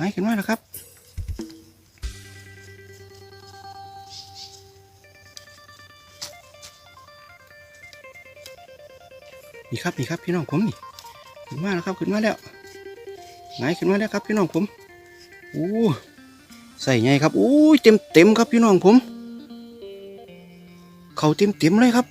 หายขึ้นมาแล้วครับนี่ครับนี่ครับพี่น้องผมนี่ขึ้นมาแล้วครับขึ้นมาแล้วหงายขึ้นมาแล้วครับพี่น้องผมโอ้ใส่ไงครับโอ้ยเต็มเต็มครับพี่น้องผม เขาเต็มเต็มเลยครับ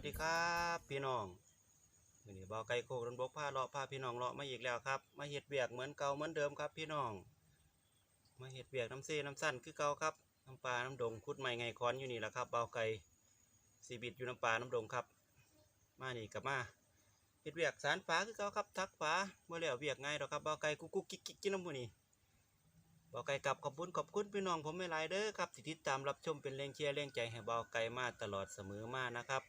วัสดีครับพี่น้องวันนี้บ่าวไก่โคกรนบกพาเลาะพาพี่น้องเลาะมาอีกแล้วครับ มาเฮ็ดเบียกเหมือนเก่าเหมือนเดิมครับ พี่น้อง มาเฮ็ดเบียกน้ำเซน้ำสั้นคือเก่าครับน้ำปลาน้ำดงคุดใหม่ไงคอนอยู่นี่แหละครับบ่าวไก่สีบิดอยู่น้ำปลาน้ำดงครับ มานี่กลับมาเฮ็ดเบียกสารฟ้าคือเก่าครับ ทักฟ้าเมื่อแล้วเบียกง่ายดอกครับบ่าวไก่กุ๊กกุ๊กกิ๊กกิ๊กกินน้ำมูนี่บ่าวไก่กลับขอบคุณขอบคุณพี่น้องผมไม่หลายเด้อครับที่ติดตามรับชมเป็นแรงเชียร์แรงใจให้บ่าวไก่มาตลอดเสมอมานะครับ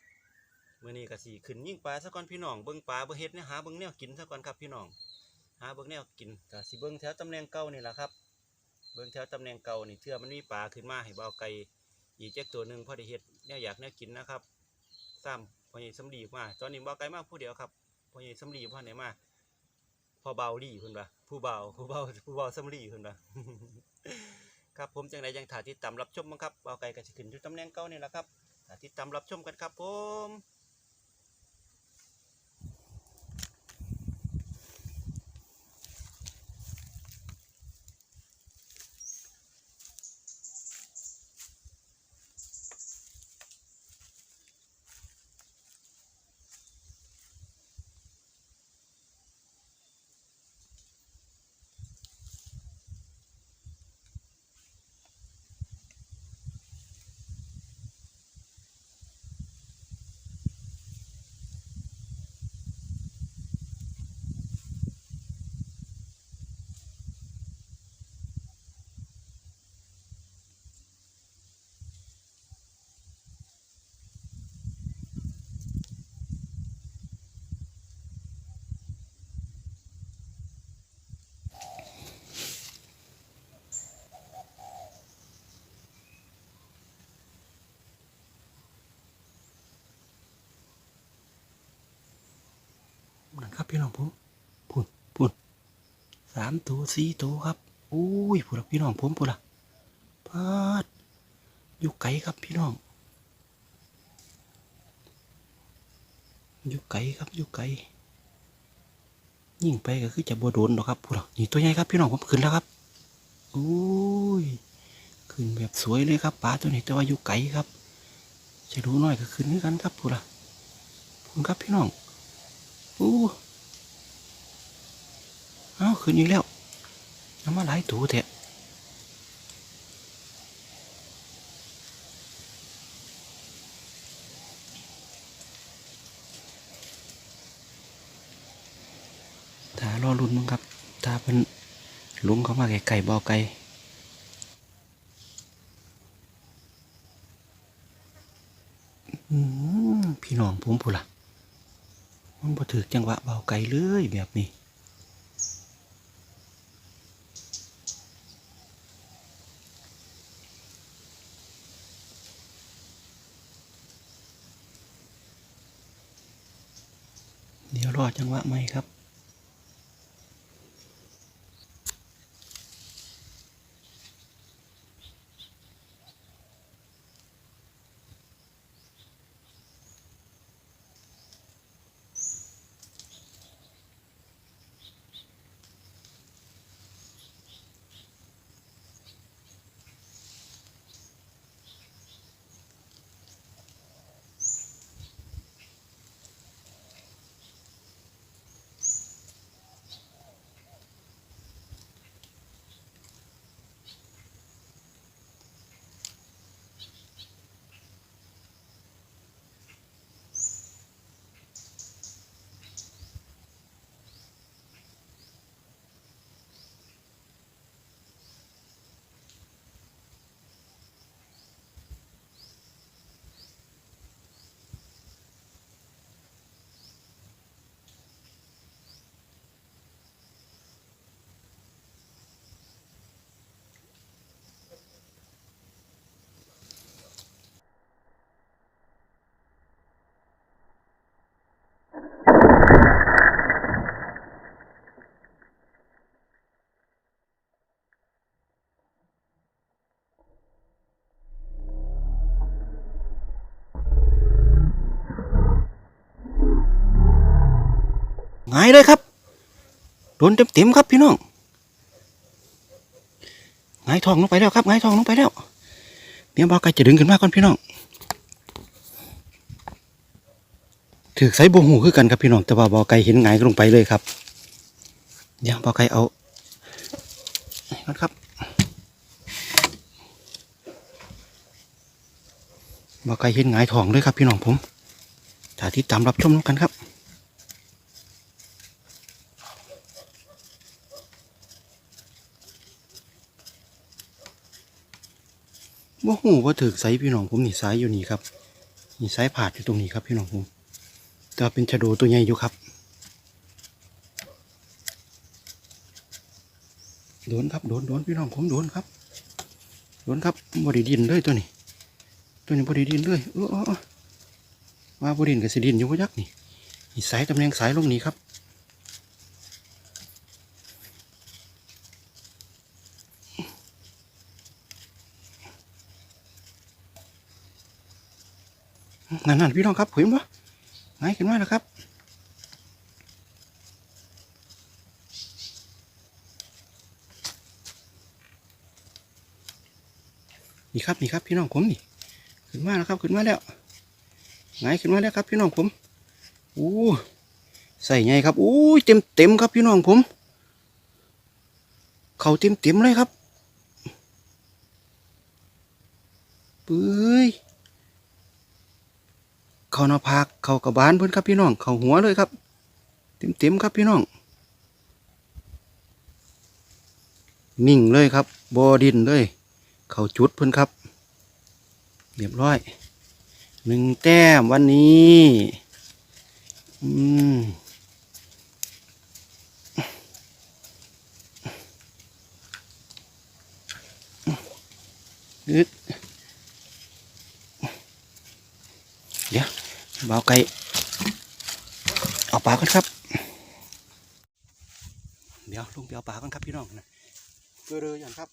มื่อนี้ก็สิขึ้นยิ่งปลาซะก่อนพี่น้องเบิ่งปลาเบิ่งเฮ็ดเนี่ยหาเบิ่งแนวกินซะก่อนครับพี่น้องหาเบิ่งแนวกินก็สิเบิ่งแถวตำแหน่งเก่านี่แหละครับเบิ่งแถวตำแหน่งเก่านี่เทื่อมันมีปลาขึ้นมาให้เบาไก่อีกจักตัวหนึ่งพอได้เฮ็ดแนวอยากแนวกินนะครับซ้ำพ่อใหญ่สำลีมาตอนนี้เบาไก่มากผู้เดียวครับพ่อใหญ่สำลีพ่อไหนมาพอเบาลี่เพิ่นว่าผู้เบาผู้เบาผู้เบาสำลีเพิ่นว่าครับผมจังไดยังถ่ายติดตามรับชมมั้งครับเบาไก่ก็สิขึ้นอยู่ตำแหน่งเก่านี่แหละครับถ่ายติดตามรับชมกันครับผม พี่น้องผมพุ่นพุ่นสามตัวสี่ตัวครับอุ้ยพูดละพี่น้องผมพูดละพาดอยู่ไกลครับพี่น้องอยู่ไกลครับอยู่ไกลยิ่งไปก็คือจะบัวโดนหรอกครับพูดละนี่ตัวใหญ่ครับพี่น้องผมขึ้นแล้วครับอุ้ยขึ้นแบบสวยเลยครับปลาตัวนี้แต่ว่าอยู่ไกลครับจะรู้น้อยก็ขึ้นด้วยกันครับพูดละพูดครับพี่น้องอู้ เอ้าขึ้นอีกแล้วน้ำมาหลายตัวแทะถ้ารอรุ่นมั้งครับถ้าเป็นลุงเขามาไก่ไก่บอไก่อื้อหือพี่น้องผมพูดล่ะ มันบ่ถือจังหวะเบาไกลเลยแบบนี้ เดี๋ย วรอจังหวะใหม่ครับ งายเลยครับโดนเต็มๆครับพี่น้องหงายทองลงไปแล้วครับหงายทองลงไปแล้วเดี๋ยวบอกไก่จะดึงขึ้นมาก่อนพี่น้องถือใส่บวหูคือกันครับพี่น้องแต่ว่าบอไก่เห็นหงายลงไปเลยครับเดี๋ยวบอไก่เอาก่อนครับบอไก่เห็นหงายทองเลยครับพี่น้องผมถ้าที่ตามรับชมกันครับ ว่หูว่าถือไซพี่น้องผมนี่ไซอยู่นี่ครับนี่ไซผาดอยู่ตรงนี้ครับพี่น้องผมแต่เป็นชะโดตัวใหญ่อยู่ครับโดนครับโดนโดนพี่น้องผมโดนครับโดนครับบไดิดินเลยตัวนี้ ตัวนี้บไดิดินเลยเออว่าบไดินกับสิดินอยู่พยักนี่นี่สายตำแหน่งสายลงนี้ครับ นั่นนั่นพี่น้องครับเห็นปะไงขึ้นมาแล้วครับนี่ครับนี่ครับพี่น้องผมนี่ ขึ้นมาแล้วครับขึ้นมาแล้วไงขึ้นมาแล้วครับพี่น้องผมอู้ใส่ไงครับอู้เต็มเต็มครับพี่น้องผม เขาเต็มเต็มเลยครับปื้ย เขานาผากเขากระบาลเพื่อนครับพี่น้อง เขาหัวเลยครับ เต็มเต็มครับพี่น้อง นิ่งเลยครับบอดินเลย เขาจุดเพื่อนครับเรียบร้อยหนึ่งแต้มวันนี้อืมอึดเดี๋ยว เบาไก่เอาปลากันครับ เดี๋ยวลุงไปเอาปลากันครับพี่น้องนะเกลืออย่างครับ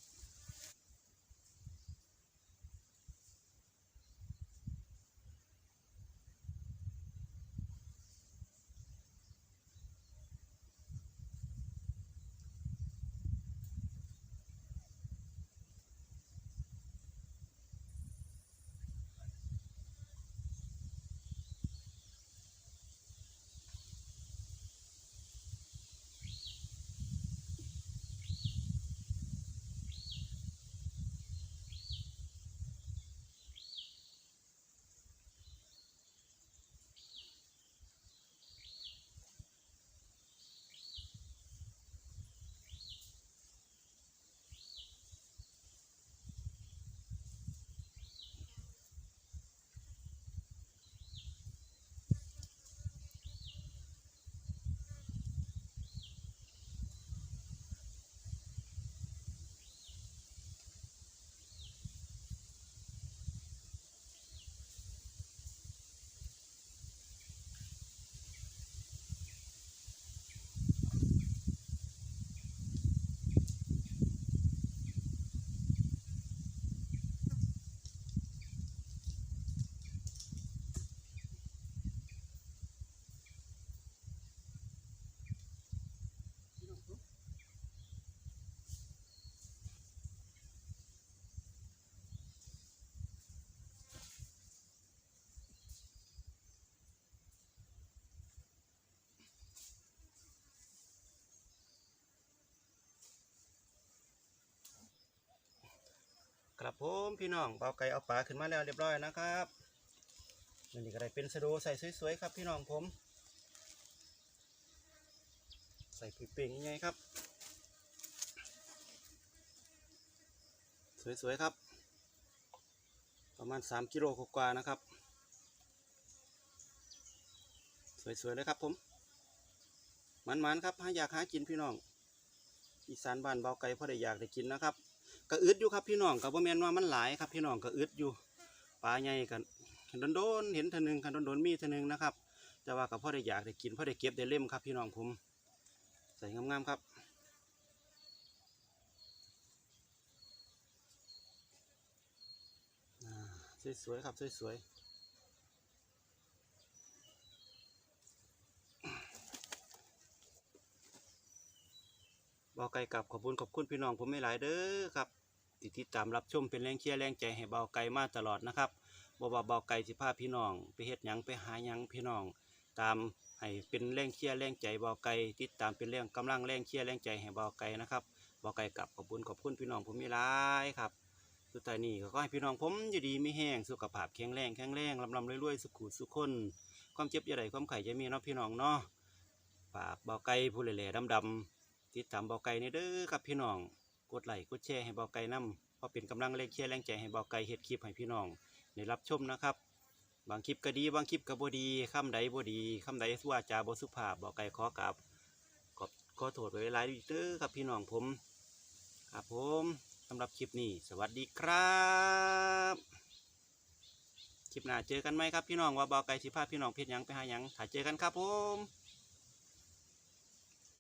ครับผมพี่น้องเบาไก่เอาปลาขึ้นมาแล้วเรียบร้อยนะครับนนี้ก็ได้เป็นสะโดใส่สวยๆครับ พี่น้องผม ใส่ผุยเป่งยังไงครับ สวยๆครับ ประมาณ 3 กิโลกว่าๆนะครับ สวยๆเลยครับผมมันๆครับหาอยากหากินพี่น้องอีสานบ้านเบาไก่พอได้อยากได้กินนะครับ ก็อึดอยู่ครับพี่น้องกับ่แม่นว่ามันหลายครับพี่น้องก็อึดอยู่ปลาใหญ่กันโดนๆเห็นทอนึงคันโดนๆมีทอนึงนะครับแต่ว่ากับพ่อได้อยากได้กินพ่อได้เก็บได้เล่มครับพี่น้องผมใส่งามๆครับสวยๆครับสวยๆ เบาไก่กับขอบคุณขอบคุณพี่น้องผมไม่หลายเด้อครับที่ติดตามรับชมเป็นแรงเชียร์แรงใจให้เบาไก่มาตลอดนะครับบ่ว่าเบาไก่สิพาพี่น้อง ไปเฮ็ดหยังไปหาหยังพี่น้อง ตามให้เป็นแรงเชียร์แรงใจเบาไก่ติดตามเป็นแรงกำลังแรงเชียร์แรงใจให้เบาไก่นะครับเบาไก่กับขอบคุณขอบคุณพี่น้องผมไม่หลายครับสุดท้ายนี้ก็ให้พี่น้องผมอยู่ดีไมีแห้งสุขภาพแข็งแรงแข็งแรงลำลำรวยๆสุขุสุขคน ความเจ็บอย่าใดความไข่จะมีเนาะพี่น้องเนาะฝากเบาไก่ผู้เหล่ๆดำๆ ติดตามเบาไก่ในเด้อครับพี่น้อง กดไลค์กดแชร์ให้เบาไก่นํเพราะเป็นกำลังแรงเชียร์แรงใจให้เบาไก่เฮ็ดคลิปให้พี่น้องได้รับชมนะครับ บางคลิปก็ดีบางคลิปก็บ่ดีคำใดบ่ดีคำใดว่าจาบ่สุภาพเบาไก่ขอกราบขอบขอโทษไว้หลายเด้อครับพี่น้องผมครับผมสำหรับคลิปนี้ สวัสดีครับคลิปหน้าเจอกันไหมครับพี่น้องว่าเบาไก่สิพาพี่น้องเพชรยังไปหายังถ้าเจอกันครับผม